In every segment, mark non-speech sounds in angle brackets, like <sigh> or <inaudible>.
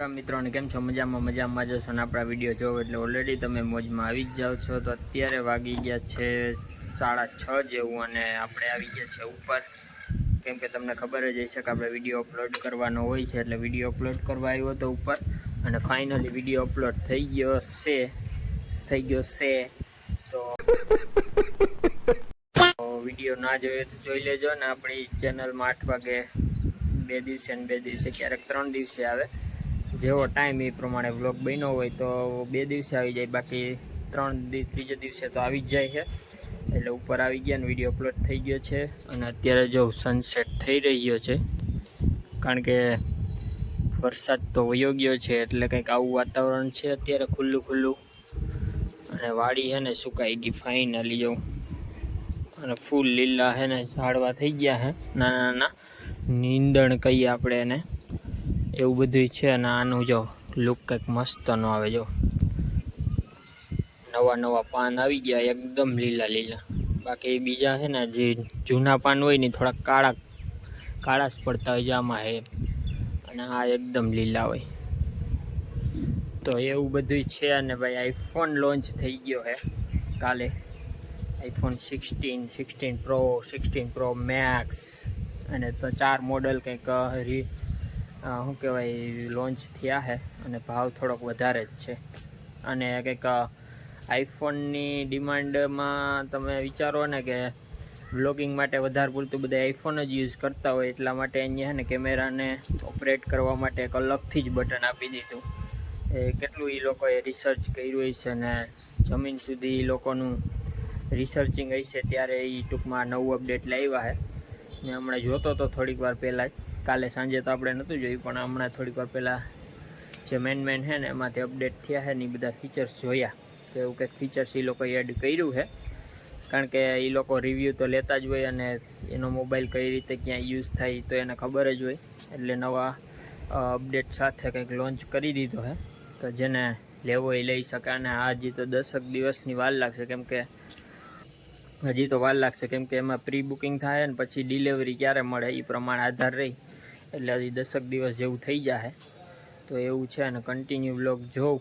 મિત્રોને, કેમ છો? મજામાં મજામાં જશો અને આપણા વીડિયો જોવો? એટલે ઓલરેડી તમે મોજમાં આવી જ જાઓ છો. તો અત્યારે વાગી ગયા છે સાડા છ જેવું અને આપણે આવી ગયા છે ઉપર. કેમ કે તમને ખબર જ હશે કે આપણે વીડિયો અપલોડ કરવાનો હોય છે. એટલે વીડિયો અપલોડ કરવા આવ્યો હતો ઉપર અને ફાઇનલી વીડિયો અપલોડ થઈ ગયો છે. થઈ ગયો છે. તો વીડિયો ના જોયો તો જોઈ લેજો ને આપણી ચેનલમાં આઠ વાગે બે દિવસે ને બે દિવસે ક્યારેક ત્રણ દિવસે આવે. જેવો ટાઈમ એ પ્રમાણે વ્લોગ બન્યો હોય તો બે દિવસે આવી જાય, બાકી ત્રણ ત્રીજે દિવસે તો આવી જ જાય છે. એટલે ઉપર આવી ગયા ને વીડિયો અપલોડ થઈ ગયો છે. અને અત્યારે જો સનસેટ થઈ રહ્યો છે, કારણ કે વરસાદ તો વયો ગયો છે, એટલે કંઈક આવું વાતાવરણ છે અત્યારે ખુલ્લું ખુલ્લું. અને વાડી છે ને સુકાઈ ગઈ ફાઇનલી જવું અને ફૂલ લીલા છે ને, ઝાડવા થઈ ગયા છે, નાના નાના. નીંદણ કહીએ આપણે એને. એવું બધું છે અને આનું જો લુક કંઈક મસ્ત નો આવે જો. નવા નવા પાન આવી ગયા, એકદમ લીલા લીલા. બાકી બીજા છે ને જે જૂના પાન હોય ને થોડા કાળા કાળા જ પડતા હોય છે આમાં હે. અને આ એકદમ લીલા હોય. તો એવું બધું છે અને ભાઈ આઈફોન લોન્ચ થઈ ગયો છે કાલે. IPhone sixteen sixteen pro sixteen pro max. અને તો ચાર મોડલ કંઈક રી શું કહેવાય લોન્ચ થયા છે અને ભાવ થોડોક વધારે જ છે. અને કંઈક આઈફોનની ડિમાન્ડમાં તમે વિચારો ને કે બ્લોગિંગ માટે વધારે પૂરતું બધા આઈફોન જ યુઝ કરતા હોય એટલા માટે અહીંયા ને કેમેરાને ઓપરેટ કરવા માટે એક અલગથી જ બટન આપી દીધું. એ કેટલું એ લોકોએ રિસર્ચ કર્યું હશે ને જમીન સુધી એ લોકોનું રિસર્ચિંગ હશે ત્યારે એ ટૂંકમાં નવું અપડેટ લાવ્યા છે. મેં હમણાં જોતો હતો થોડીક વાર પહેલાં જ. કાલે સાંજે તો આપણે નહોતું જોયું, પણ હમણાં થોડીક વાર પહેલાં જે મેન મેન છે ને, એમાંથી અપડેટ થયા છે ને, એ બધા ફીચર્સ જોયા. તો એવું કંઈક ફીચર્સ એ લોકોએ એડ કર્યું છે. કારણ કે એ લોકો રિવ્યૂ તો લેતા જ હોય અને એનો મોબાઈલ કઈ રીતે ક્યાં યુઝ થાય તો એને ખબર જ હોય. એટલે નવા અપડેટ સાથે કંઈક લોન્ચ કરી દીધો છે. તો જેને લેવો એ લઈ શકે. અને હજી તો દસક દિવસની વાર લાગશે. કેમ કે હજી તો વાર લાગશે. કેમ કે એમાં પ્રી બુકિંગ થાય ને, પછી ડિલિવરી ક્યારે મળે એ પ્રમાણે આધાર રહી. એટલે હજી દસક દિવસ જેવું થઈ જશે તો એવું છે અને કન્ટિન્યુ બ્લોગ જોઉં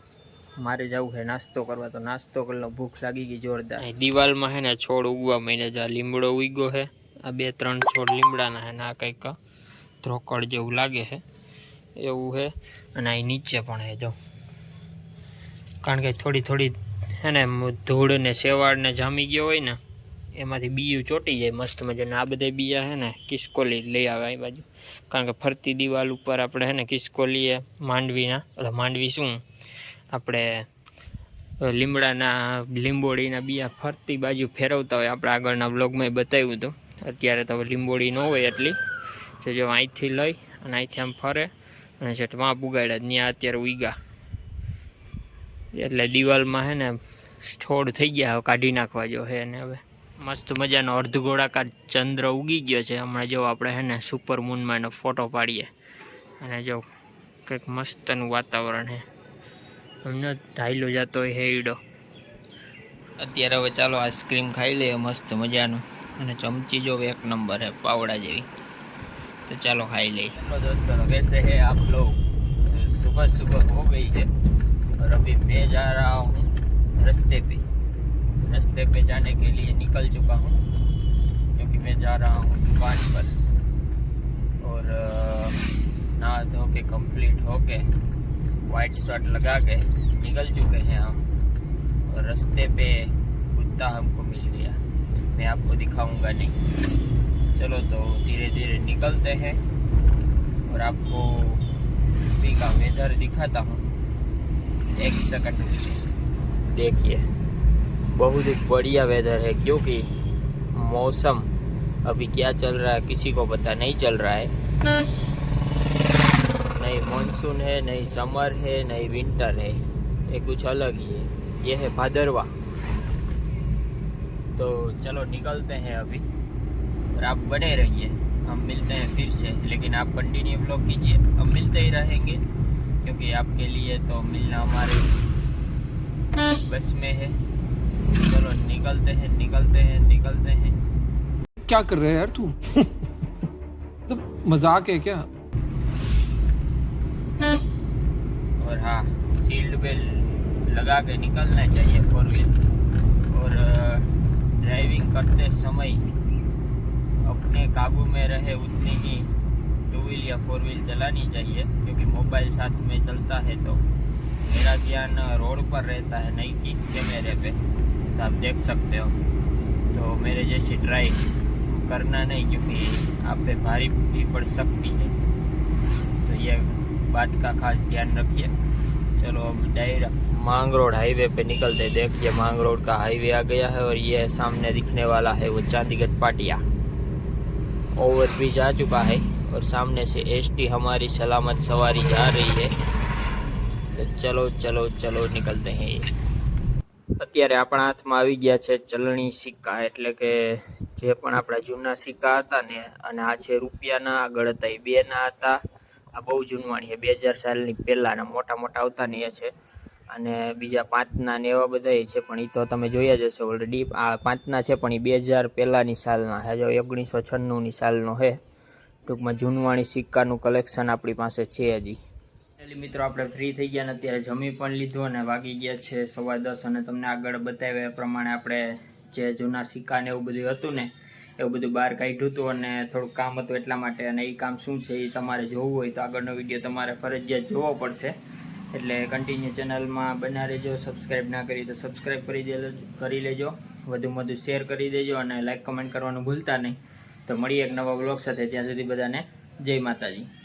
મારે જવું છે નાસ્તો કરવા, તો નાસ્તો કરલો ભૂખ લાગી ગઈ જોરદાર. દિવાલમાં છે ને છોડ ઉગવા મહિને જ આ લીમડો ઉગ્યો છે આ બે ત્રણ છોડ લીમડાના છે ને આ કંઈક ધ્રોકડ જેવું લાગે છે એવું છે અને અહીં નીચે પણ છે જો. કારણ કે થોડી થોડી હે ને ધૂળ ને શેવાળ ને જામી ગયો હોય ને એમાંથી બીયું ચોટી જાય, મસ્ત મજાના. આ બધા બીયા છે ને, કિસ્કોલી લઈ આવે એ બાજુ. કારણ કે ફરતી દિવાલ ઉપર આપણે છે ને કિસ્કોલીએ માંડવીના એટલે માંડવી શું? આપણે લીમડાના લીંબોડીના બીયા ફરતી બાજુ ફેરવતા હોય. આપણે આગળના બ્લોગમાં બતાવ્યું હતું. અત્યારે તો લીંબોડી ન હોય એટલી. તો જો અહીંથી લઈ અને અહીંથી આમ ફરે અને છેટ વાં ઉગાડ્યા ત્યાં અત્યારે ઉગ્યા એટલે દિવાલમાં છે ને છોડ થઈ ગયા કાઢી નાખવા જો હે ને હવે. મસ્ત મજાનો અર્ધ ગોળાકાર ચંદ્ર ઉગી ગયો છે. હમણાં જો આપણે હે ને સુપર મૂનમાં એનો ફોટો પાડીએ. અને જો કંઈક મસ્તનું વાતાવરણ હે. હમણાં ધાયલો જતો હોય હેડો અત્યારે હવે ચાલો આઈસ્ક્રીમ ખાઈ લઈએ મસ્ત મજાનું. અને ચમચી જો એક નંબર હે, પાવડા જેવી. તો ચાલો ખાઈ લઈએ. દોસ્તો કહેશે હે આપ લોગ સુબહ સુબહ હો ગઈ છે. रास्ते पे जाने के लिए निकल चुका हूँ, क्योंकि मैं जा रहा हूँ दुकान पर। और नहा धो के कंप्लीट हो के वाइट शर्ट लगा के निकल चुके हैं हम। और रास्ते पे कुत्ता हमको मिल गया। मैं आपको दिखाऊँगा नहीं। चलो तो धीरे धीरे निकलते हैं। और आपको का वेदर दिखाता हूँ। एक सेकंड देखिए। बहुत ही बढ़िया वेदर है, क्योंकि मौसम अभी क्या चल रहा है, किसी को पता नहीं चल रहा है। नहीं मानसून है, नहीं समर है, नहीं विंटर है, ये कुछ अलग ही है। ये है भादरवा। तो चलो निकलते हैं अभी। और आप बने रहिए, हम मिलते हैं फिर से। लेकिन आप कंटिन्यू ब्लॉग कीजिए, हम मिलते ही रहेंगे, क्योंकि आपके लिए तो मिलना हमारे बस में है। चलो निकलते हैं निकलते हैं निकलते हैं। क्या कर रहे है यार तू? मतलब <laughs> मज़ाक है क्या? और हाँ सील्ड बेल्ट लगा के निकलना चाहिए फोर व्हील। और ड्राइविंग करते समय अपने काबू में रहे उतनी ही टू व्हील या फोर व्हील चलानी चाहिए क्योंकि मोबाइल साथ में चलता है तो मेरा ध्यान रोड पर रहता है नहीं कि कैमरे पे। तो आप देख सकते हो। तो मेरे जैसी ड्राइव करना नहीं, क्योंकि आप पे भारी भी पड़ सकती है। तो ये बात का खास ध्यान रखिए। चलो अब डायरेक्ट मांग रोड हाईवे पे निकलते देखिए, मांग रोड का हाईवे आ गया है और ये सामने दिखने वाला है वो चांदीगढ़ पाटिया। ओवरब्रिज आ चुका है और सामने से एसटी हमारी सलामत सवारी जा रही है। तो चलो चलो चलो, निकलते हैं। અત્યારે આપણા હાથમાં આવી ગયા છે ચલણી સિક્કા, એટલે કે જે પણ આપણા જૂના સિક્કા હતા ને, અને આ છે રૂપિયાના આગળ હતા, એ બેના હતા. આ બહુ જૂનવાણી છે, બે હજાર સાલની પહેલાંના, મોટા મોટા આવતા ને એ છે. અને બીજા પાંચના ને એવા બધા છે, પણ એ તો તમે જોયા જ હશે ઓલરેડી આ પાંચના છે, પણ એ બે હજાર પહેલાંની સાલના છે જો ઓગણીસો છન્નુંની સાલનો છે. ટૂંકમાં જૂનવાણી સિક્કાનું કલેક્શન આપણી પાસે છે હજી એટલે મિત્રો, આપણે ફ્રી થઈ ગયા ને અત્યારે જમી પણ લીધું અને વાગી ગયા છે સવા દસ અને તમને આગળ બતાવ્યા એ પ્રમાણે આપણે જે જૂના સિક્કા ને એવું બધું હતું ને, એવું બધું બહાર કાઢ્યું હતું અને થોડુંક કામ હતું એટલા માટે અને એ કામ શું છે એ તમારે જોવું હોય તો આગળનો વીડિયો તમારે ફરજિયાત જોવો પડશે. એટલે કન્ટિન્યુ ચેનલમાં બના રહેજો સબસ્ક્રાઈબ ના કરી તો સબસ્ક્રાઈબ કરી દે કરી લેજો. વધુમાં વધુ શેર કરી દેજો અને લાઇક કમેન્ટ કરવાનું ભૂલતા નહીં. તો મળીએ એક નવા બ્લોગ સાથે, ત્યાં સુધી બધાને જય માતાજી.